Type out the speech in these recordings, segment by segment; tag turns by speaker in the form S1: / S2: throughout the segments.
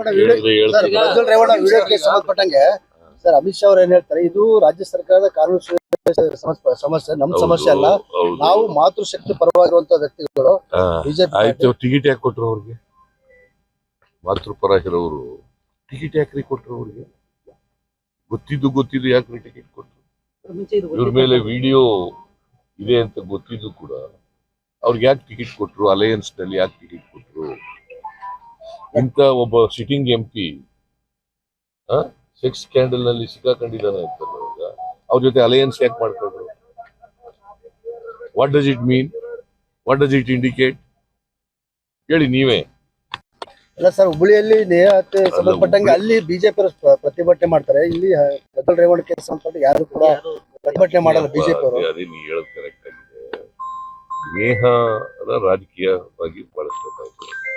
S1: ಪ್ರಜ್ವಲ್ ರೇವಣ್ಣ ವಿಡಿಯೋಕ್ಕೆ ಸಂಬಂಧಪಟ್ಟಂಗೆ ಸರ್ ಅಮಿತ್ ಶಾ ಅವ್ರು ಏನ್ ಹೇಳ್ತಾರೆ ಇದು ರಾಜ್ಯ ಸರ್ಕಾರದ ಕಾನೂನು ಸಮಸ್ಯೆ- ನಮ್ ಸಮಸ್ಯೆ ಅಲ್ಲ. ನಾವು ಮಾತೃಶಕ್ತಿ ಪರವಾಗಿರುವಂತ ವ್ಯಕ್ತಿಗಳು ಬಿಜೆಪಿ
S2: ಆಯ್ತು ಟಿಕೆಟ್ ಯಾಕೆ ಕೊಟ್ರು ಅವ್ರಿಗೆ? ಮಾತೃಪರ ಇರೋರು ಟಿಕೆಟ್ ಯಾಕ್ರಿ ಕೊಟ್ರು ಅವ್ರಿಗೆ? ಗೊತ್ತಿದ್ದು ಗೊತ್ತಿದ್ದು ಯಾಕ್ರಿ ಟಿಕೆಟ್ ಕೊಟ್ರು? ಇವ್ರ ಮೇಲೆ ವಿಡಿಯೋ ಇದೆ ಅಂತ ಗೊತ್ತಿದ್ದು ಕೂಡ ಅವ್ರಿಗೆ ಯಾಕೆ ಟಿಕೆಟ್ ಕೊಟ್ರು? ಅಲಯನ್ಸ್ನಲ್ಲಿ ಯಾಕೆ ಟಿಕೆಟ್ ಕೊಟ್ರು? ಇಂಥ ಒಬ್ಬ ಸಿಟ್ಟಿಂಗ್ ಎಂ ಪಿ ಸೆಕ್ಸ್ ಸ್ಕ್ಯಾಂಡಲ್ನಲ್ಲಿ ಸಿಕ್ಕಾಕೊಂಡಿದ್ದಾನೆ ಅಂತಲ್ಲ ಈಗ ಅವ್ರ ಜೊತೆ ಅಲಯನ್ಸ್ ಯಾಕೆ ಮಾಡ್ಕೊಂಡ್ರು? What does it mean what does it indicate ಹೇಳಿ ನೀವೇ.
S1: ಅಲ್ಲ ಸರ್ ಹುಬ್ಬಳ್ಳಿಯಲ್ಲಿ ನೇಹ ಹತ್ಯೆ ಸಂಬಂಧಪಟ್ಟಂಗೆ ಅಲ್ಲಿ ಬಿಜೆಪಿ ಪ್ರತಿಭಟನೆ ಮಾಡ್ತಾರೆ. ಇಲ್ಲಿ ಗದ್ದಲ್ ಕೇಸ್ ಸಂಬಂಧಪಟ್ಟ ಯಾರು ಕೂಡ ಪ್ರತಿಭಟನೆ ಮಾಡಲ್ಲ ಬಿಜೆಪಿ ಅವರು.
S2: ಅದೇ- ಅದೇ ನೀವು ಹೇಳೋದು ಕರೆಕ್ಟ್ ಆಗಿದೆ. ನೇಹ ರಾಜಕೀಯವಾಗಿ ಬಳಸ್ಬೇಕಾಗ್ತದೆ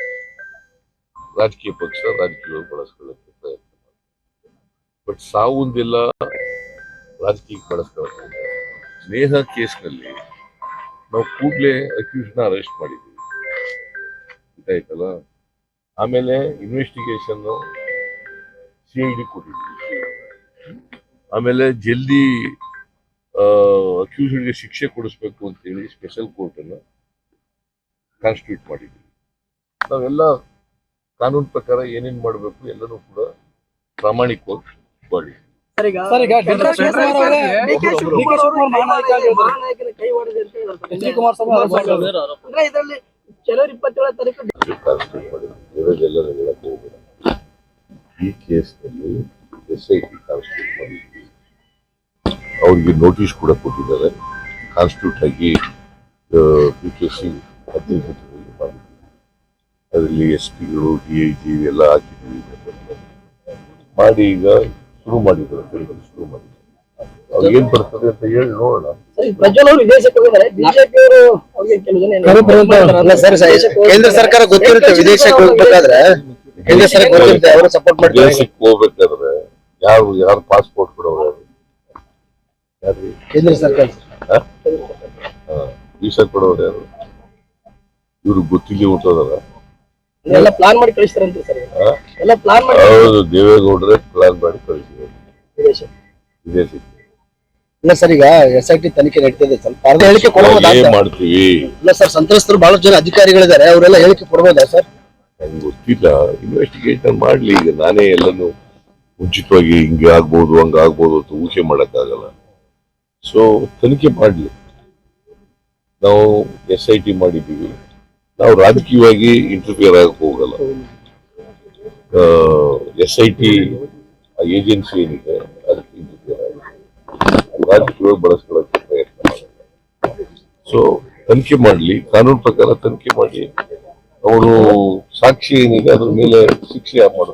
S2: ರಾಜಕೀಯ ಪಕ್ಷ ರಾಜಕೀಯವಾಗಿ ಬಳಸ್ಕೊಳ್ಳೋಕೆ ಪ್ರಯತ್ನ ಬಟ್ ಸಾವೊಂದಿಲ್ಲ ರಾಜಕೀಯಕ್ಕೆ ಬಳಸ್ಕೊಳ್ಳೋಕೆ ಸ್ನೇಹ ಕೇಸ್ನಲ್ಲಿ ನಾವು ಕೂಡಲೇ ಅಕ್ಯೂಸ್ನ ಅರೆಸ್ಟ್ ಮಾಡಿದ್ದೀವಿ. ಗೊತ್ತಾಯ್ತಲ್ಲ? ಆಮೇಲೆ ಇನ್ವೆಸ್ಟಿಗೇಷನ್ ಸಿ ಐ ಡಿ ಕೊಟ್ಟಿದ್ದೀವಿ. ಆಮೇಲೆ ಜಲ್ದಿ ಅಕ್ಯೂಸ್ಡ್ಗೆ ಶಿಕ್ಷೆ ಕೊಡಿಸ್ಬೇಕು ಅಂತ ಹೇಳಿ ಸ್ಪೆಷಲ್ ಕೋರ್ಟನ್ನು ಕಾನ್ಸ್ಟಿಟ್ಯೂಟ್ ಮಾಡಿದ್ವಿ ನಾವೆಲ್ಲ ಕಾನೂನು ಪ್ರಕಾರ ಏನೇನ್ ಮಾಡಬೇಕು ಎಲ್ಲನೂ ಕೂಡ ಪ್ರಾಮಾಣಿಕವಾಗಿ ಮಾಡಿ. ಈ ಕೇಸ್ನಲ್ಲಿ ಎಸ್ ಐ ಟಿ ಕಾನ್ಸ್ಟಿಟ್ಯೂಟ್ ಮಾಡಿದ್ವಿ. ಅವ್ರಿಗೆ ನೋಟಿಸ್ ಕೂಡ ಕೊಟ್ಟಿದ್ದಾರೆ. ಕಾನ್ಸ್ಟಿಟ್ಯೂಟ್ ಆಗಿ ಪಿ ಕೆ ಸಿ ಮಾಡಿದ್ವಿ ಅದರಲ್ಲಿ ಎಸ್ ಪಿಗಳು ಡಿ ಐ ಜಿ ಎಲ್ಲ ಹಾಕಿದ್ದೀವಿ ಮಾಡಿ ಈಗ ಶುರು ಮಾಡಿದ್ರು ಕೆಲವರು ಶುರು ಮಾಡಿದ್ದಾರೆ ಅವ್ರಿಗೆ ಏನ್ ಬರ್ತದೆ ಅಂತ ಹೇಳಿ ನೋಡೋಣ.
S3: ಅವರು ಅವರು
S1: ಕೇಂದ್ರ ಸರ್ಕಾರ ಗೊತ್ತಿರುತ್ತೆ ವಿದೇಶಕ್ಕೆ ಹೋಗ್ಬೇಕಾದ್ರೆ ಕೇಂದ್ರ ಸರ್ಕಾರ ಗೊತ್ತಿರುತ್ತೆ ಅವರು ಸಪೋರ್ಟ್ ಮಾಡ್ತಾರೆ.
S2: ವಿದೇಶಕ್ಕೆ ಹೋಗ್ಬೇಕಾದ್ರೆ ಯಾರು ಯಾರು ಪಾಸ್ಪೋರ್ಟ್ ಕೊಡೋರು? ಯಾರು ಯಾರು
S1: ಕೇಂದ್ರ ಸರ್ಕಾರ.
S2: ವೀಸಾ ಕೊಡೋರು ಯಾರು? ಇವ್ರಿಗೆ ಗೊತ್ತಿಲ್ಲ ಹುಟ್ಟೋದಲ್ಲ
S3: ಎಲ್ಲ ಪ್ಲಾನ್ ಮಾಡಿ ಕಳಿಸ್ತಾರಂತೆ ಸರ್? ಎಲ್ಲ ಪ್ಲಾನ್ ಮಾಡಿ
S2: ಹೌದು ದೇವೇಗೌಡರೇ ಪ್ಲಾನ್ ಮಾಡಿ ಕಳಿಸಿದ್ರು.
S3: ಇದೇ
S2: ವಿದೇಶಕ್ಕೆ
S1: ಇಲ್ಲ ಸರ್ ಈಗ ಎಸ್ ಐ ಟಿ ತನಿಖೆ ನಡೀತಿದೆ ಸ್ವಲ್ಪ ಅರ್ಧ ಹೇಳಿಕೆ ಕೊಡಬಹುದಾ
S2: ಏನ್
S1: ಅಂತ?
S2: ಮಾಡ್ತೀವಿ?
S1: ಇಲ್ಲ ಸರ್ ಸಂತ್ರಸ್ತರು ಬಹಳಷ್ಟು ಜನ ಅಧಿಕಾರಿಗಳಿದ್ದಾರೆ ಅವರೆಲ್ಲ ಹೇಳಿಕೆ ಕೊಡಬಹುದಾ ಸರ್?
S2: ನಂಗೆ ಗೊತ್ತಿಲ್ಲ. ಇನ್ವೆಸ್ಟಿಗೇಷನ್ ಮಾಡ್ಲಿ ಈಗ ನಾನೇ ಎಲ್ಲನೂ ಮುಂಚಿತವಾಗಿ ಹಿಂಗೆ ಆಗ್ಬೋದು ಹಂಗ ಆಗ್ಬೋದು ಅಂತ ಊಹೆ ಮಾಡಕ್ಕಾಗಲ್ಲ. ಸೊ ತನಿಖೆ ಮಾಡ್ಲಿ. ನಾವು ಎಸ್ ಐ ಟಿ ಮಾಡಿದ್ದೀವಿ. ನಾವು ರಾಜಕೀಯವಾಗಿ ಇಂಟರ್ಫಿಯರ್ ಆಗಕ್ಕೆ ಹೋಗಲ್ಲ. ಎಸ್ ಐ ಟಿ ಏಜೆನ್ಸಿ ಏನಿದೆ ಅದಕ್ಕೆ ಇಂಟರ್ಫಿಯರ್ ಆಗುತ್ತೆ ರಾಜಕೀಯವಾಗಿ ಬಳಸ್ಕೊಳ್ಳೋಕೆ ಪ್ರಯತ್ನ ಮಾಡಲ್ಲ ಸೊ ತನಿಖೆ ಮಾಡಲಿ ಕಾನೂನು ಪ್ರಕಾರ ತನಿಖೆ ಮಾಡಿ ಅವರು ಸಾಕ್ಷಿ ಏನಿದೆ ಅದ್ರ ಮೇಲೆ ಶಿಕ್ಷೆ ಮಾಡೋದು?